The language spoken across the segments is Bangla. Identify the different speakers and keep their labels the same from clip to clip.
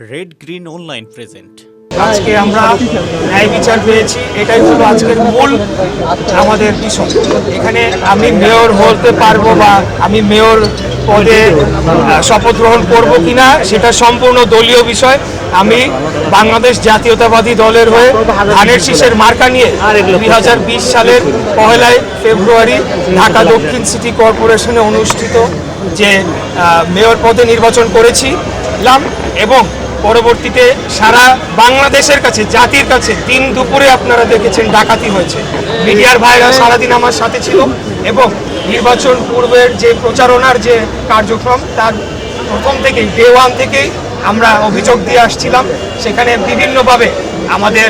Speaker 1: রেড গ্রিন অনলাইন প্রেজেন্ট
Speaker 2: আজকে আমরা ন্যায় বিচার পেয়েছি, এটাই হলো আজকের মূল আমাদের বিষয়। এখানে আমি মেয়র হতে পারব বা আমি মেয়র পদে শপথ গ্রহণ করব কিনা, সেটা সম্পূর্ণ দলীয় বিষয়। আমি বাংলাদেশ জাতীয়তাবাদী দলের হয়ে ধানের শীষের মার্কা নিয়ে দুই হাজার বিশ সালের পহেলাই ফেব্রুয়ারি ঢাকা দক্ষিণ সিটি কর্পোরেশনে অনুষ্ঠিত যে মেয়র পদে নির্বাচন করেছিলাম এবং পরবর্তীতে সারা বাংলাদেশের কাছে, জাতির কাছে দিন দুপুরে আপনারা দেখেছেন ডাকাতি হয়েছে। মিডিয়ার ভাইরা সারাদিন আমার সাথে ছিল এবং নির্বাচন পূর্বের যে প্রচারণার যে কার্যক্রম, তার প্রথম থেকেই ডে ওয়ান থেকেই আমরা অভিযোগ দিয়ে আসছিলাম। সেখানে বিভিন্নভাবে আমাদের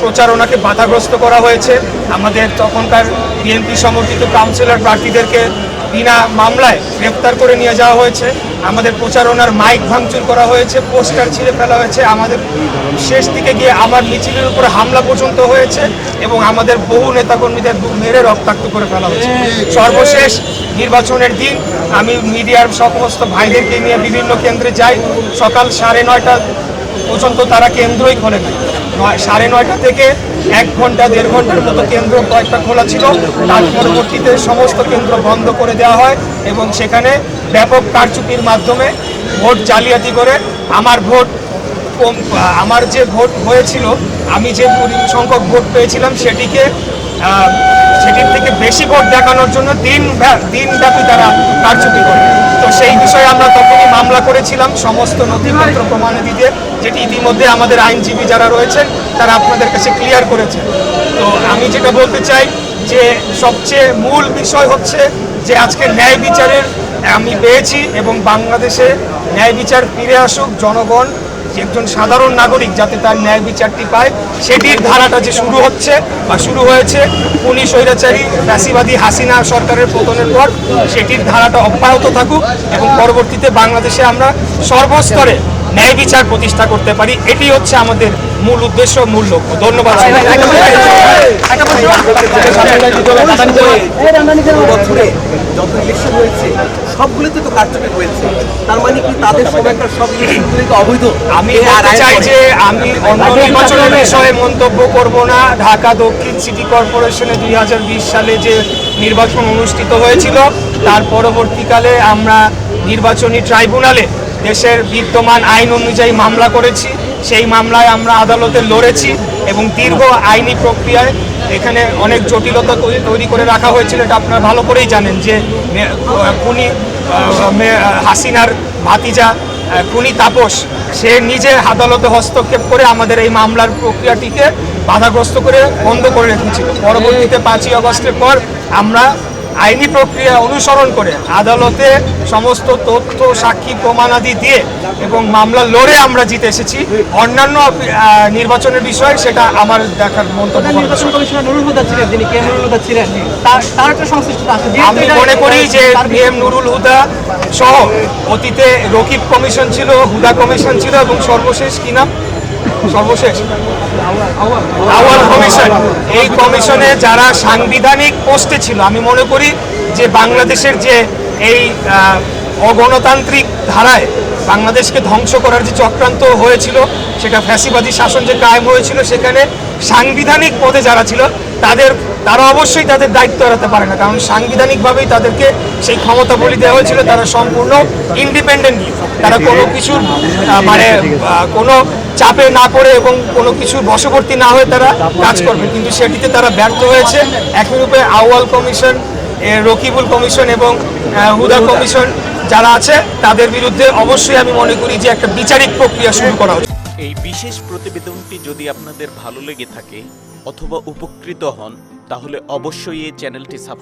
Speaker 2: প্রচারণাকে বাধাগ্রস্ত করা হয়েছে। আমাদের তখনকার বিএনপি সমর্থিত কাউন্সিলর প্রার্থীদেরকে বিনা মামলায় গ্রেফতার করে নিয়ে যাওয়া হয়েছে। আমাদের প্রচারণার মাইক ভাঙচুর করা হয়েছে, পোস্টার ছিঁড়ে ফেলা হয়েছে। আমাদের শেষ দিকে গিয়ে আমার মিছিলের উপরে হামলা পর্যন্ত হয়েছে এবং আমাদের বহু নেতাকর্মীদের মেরে রক্তাক্ত করে ফেলা হয়েছে। সর্বশেষ নির্বাচনের দিন আমি মিডিয়ার সমস্ত ভাইদেরকে নিয়ে বিভিন্ন কেন্দ্রে যাই। সকাল সাড়ে নয়টা পর্যন্ত তারা কেন্দ্রই খোলে নাই। নয়, সাড়ে নয়টা থেকে এক ঘণ্টা, দেড় ঘণ্টার মতো কেন্দ্র কয়েকটা খোলা ছিল। তার পরবর্তীতে সমস্ত কেন্দ্র বন্ধ করে দেওয়া হয় এবং সেখানে ব্যাপক কারচুপির মাধ্যমে ভোট জালিয়াতি করে আমার ভোট আমার যে ভোট হয়েছিল, আমি যে সংখ্যক ভোট পেয়েছিলাম সেটিকে সেটির থেকে বেশি ভোট দেখানোর জন্য দিন ব্যা- দিনব্যাপী তারা কারচুপি করে। তো সেই বিষয়ে আমরা তখনই মামলা করেছিলাম সমস্ত নথিপত্র প্রমাণাদি দিয়ে যেটি ইতিমধ্যে আমাদের আইনজীবী যারা রয়েছেন তারা আপনাদের কাছে ক্লিয়ার করেছেন। তো আমি যেটা বলতে চাই যে সবচেয়ে মূল বিষয় হচ্ছে যে আজকে ন্যায় বিচারের আমি পেয়েছি এবং বাংলাদেশে ন্যায় বিচার ফিরে আসুক জনগণ একজন সাধারণ নাগরিক যাতে তার ন্যায় বিচারটি পায়, সেটির ধারাটা যে শুরু হচ্ছে বা শুরু হয়েছে উনি স্বৈরাচারী ফ্যাসিবাদী হাসিনা সরকারের পতনের পর, সেটির ধারাটা অব্যাহত থাকুক এবং পরবর্তীতে বাংলাদেশে আমরা সর্বস্তরে ন্যায় বিচার প্রতিষ্ঠা করতে পারি। এটি হচ্ছে আমাদের মূল উদ্দেশ্য, মূল লক্ষ্য। ধন্যবাদ
Speaker 3: বছরে যত ইলেকশন হয়েছে সবগুলোতে তো কারচুপি হয়েছে তার মানে কি তাদের সময়কার সব ইলেকশনগুলি তো অবৈধ
Speaker 2: আমি
Speaker 3: আর
Speaker 2: চাই যে আমি অন্য নির্বাচনের বিষয়ে মন্তব্য করব না। ঢাকা দক্ষিণ সিটি কর্পোরেশনে দুই সালে যে নির্বাচন অনুষ্ঠিত হয়েছিল তার পরবর্তীকালে আমরা নির্বাচনী ট্রাইব্যুনালে দেশের বিদ্যমান আইন অনুযায়ী মামলা করেছি। সেই মামলায় আমরা আদালতে লড়েছি এবং দীর্ঘ আইনি প্রক্রিয়ায় এখানে অনেক জটিলতা তৈরি- করে রাখা হয়েছিল, এটা আপনারা ভালো করেই জানেন যে খুনি হাসিনার ভাতিজা খুনি তাপস, সে নিজে আদালতে হস্তক্ষেপ করে আমাদের এই মামলার প্রক্রিয়াটিকে বাধাগ্রস্ত করে বন্ধ করে রেখেছিল। পরবর্তীতে পাঁচই অগস্টের পর আমরা আইনি প্রক্রিয়া অনুসরণ করে আদালতে সমস্ত তথ্য সাক্ষী প্রমাণাদি দিয়ে এবং মামলা লড়ে আমরা জিতে এসেছি। অন্যান্য নির্বাচনের বিষয় সেটা আমার দেখার মন্তব্য আমি মনে করি যে এম নুরুল হুদা সহ অতীতে রকিব কমিশন ছিল হুদা কমিশন ছিল এবং সর্বশেষ কি নাম? সর্বশেষ। আওয়াল কমিশন। এই কমিশনে যারা সাংবিধানিক পোস্টে ছিল, আমি মনে করি যে বাংলাদেশের যে এই অগণতান্ত্রিক ধারায় বাংলাদেশকে ধ্বংস করার যে চক্রান্ত হয়েছিল, সেটা ফ্যাসিবাদী শাসন যে কায়েম হয়েছিল, সেখানে সাংবিধানিক পদে যারা ছিল, তাদের, তারা অবশ্যই তাদের দায়িত্ব এড়াতে পারে না। কারণ সাংবিধানিকভাবেই তাদেরকে সেই ক্ষমতা বলি দেওয়া হয়েছিল, তারা সম্পূর্ণ ইন্ডিপেন্ডেন্ট তারা কোনো কিছুর মানে কোনো চাপে না পড়ে এবং কোনো কিছুর বশবর্তী না হয়ে তারা কাজ করবে। কিন্তু সেটিতে তারা ব্যর্থ হয়েছে। একই রূপে আউয়াল কমিশন রকিবুল কমিশন এবং হুদা কমিশন যারা আছে, তাদের বিরুদ্ধে অবশ্যই আমি মনে করি যে একটা বিচারিক প্রক্রিয়া শুরু করা উচিত।
Speaker 1: এই বিশেষ প্রতিবেদনটি যদি আপনাদের ভালো লেগে থাকে অথবা উপকৃত হন, তাহলে অবশ্যই এই চ্যানেলটি